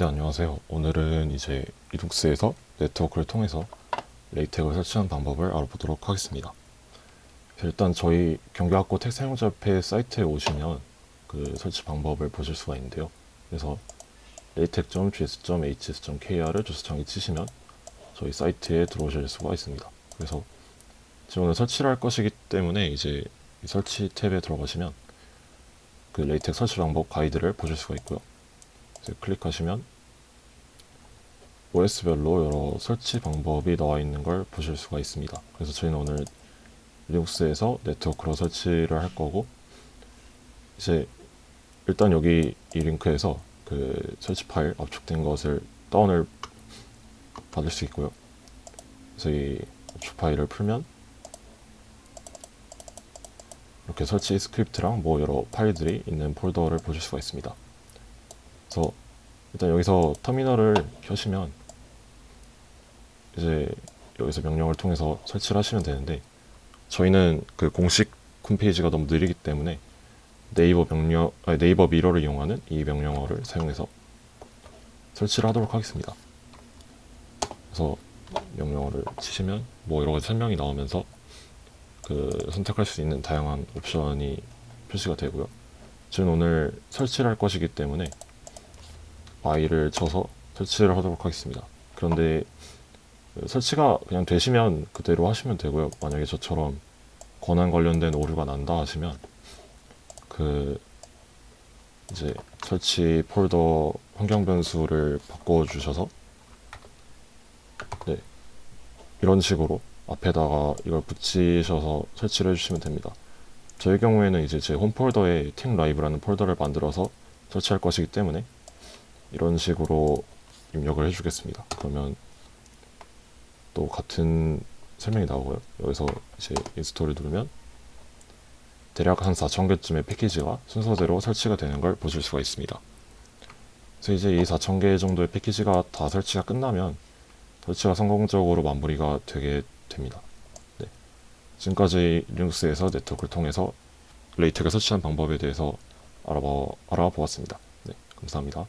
네, 안녕하세요. 오늘은 이제 리눅스에서 네트워크를 통해서 레이텍을 설치하는 방법을 알아보도록 하겠습니다. 일단 저희 경기학고 텍 사용자협회 사이트에 오시면 그 설치 방법을 보실 수가 있는데요. 그래서 latex.gs.hs.kr을 주소창에 치시면 저희 사이트에 들어오실 수가 있습니다. 그래서 지금 오늘 설치를 할 것이기 때문에 이제 이 설치 탭에 들어가시면 그 레이텍 설치 방법 가이드를 보실 수가 있고요. 클릭하시면 OS별로 여러 설치 방법이 나와 있는 걸 보실 수가 있습니다. 그래서 저희는 오늘 리눅스에서 네트워크로 설치를 할 거고 이제 일단 여기 이 링크에서 그 설치 파일 압축된 것을 다운을 받을 수 있고요. 그래서 이 압축 파일을 풀면 이렇게 설치 스크립트랑 뭐 여러 파일들이 있는 폴더를 보실 수가 있습니다. 그래서 일단 여기서 터미널을 켜시면 이제 여기서 명령을 통해서 설치를 하시면 되는데 저희는 그 공식 홈페이지가 너무 느리기 때문에 네이버 명령 아니, 네이버 미러를 이용하는 이 명령어를 사용해서 설치를 하도록 하겠습니다. 그래서 명령어를 치시면 뭐 여러 가지 설명이 나오면서 그 선택할 수 있는 다양한 옵션이 표시가 되고요. 저는 오늘 설치를 할 것이기 때문에 I를 쳐서 설치를 하도록 하겠습니다. 그런데 그 설치가 그냥 되시면 그대로 하시면 되고요. 만약에 저처럼 권한 관련된 오류가 난다 하시면 그 이제 설치 폴더 환경 변수를 바꿔 주셔서 네 이런 식으로 앞에다가 이걸 붙이셔서 설치를 해주시면 됩니다. 저의 경우에는 이제 제 홈 폴더에 팀 라이브라는 폴더를 만들어서 설치할 것이기 때문에 이런 식으로 입력을 해주겠습니다. 그러면 또 같은 설명이 나오고요. 여기서 이제 인스톨을 누르면 대략 한 4,000개쯤의 패키지가 순서대로 설치가 되는 걸 보실 수가 있습니다. 그래서 이제 이 4,000개 정도의 패키지가 다 설치가 끝나면 설치가 성공적으로 마무리가 되게 됩니다. 네. 지금까지 리눅스에서 네트워크를 통해서 레이텍을 설치하는 방법에 대해서 알아보, 알아보았습니다. 네, 감사합니다.